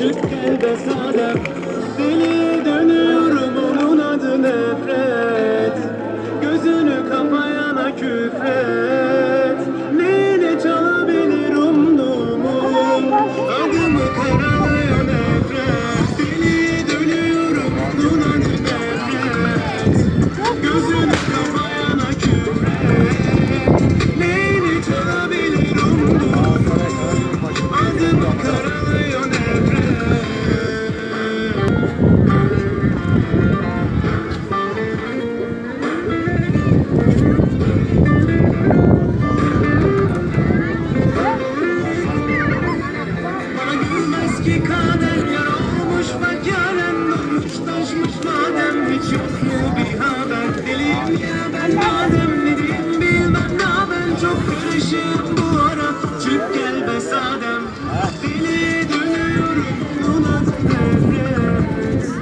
Gel de sadem Deli dönüyorum onun adı nefret. Gözünü kapayana küfret. Neyine çalabilir umduğumun Adımı karalıyor nefret Deli dönüyorum onun adı ki kadem yar olmuş makarem Durmuş madem hiç yok bir haber. Deliyim yine ben madem ne diyeyim bilmem ne haber Çok karışığım bu ara çık gel ben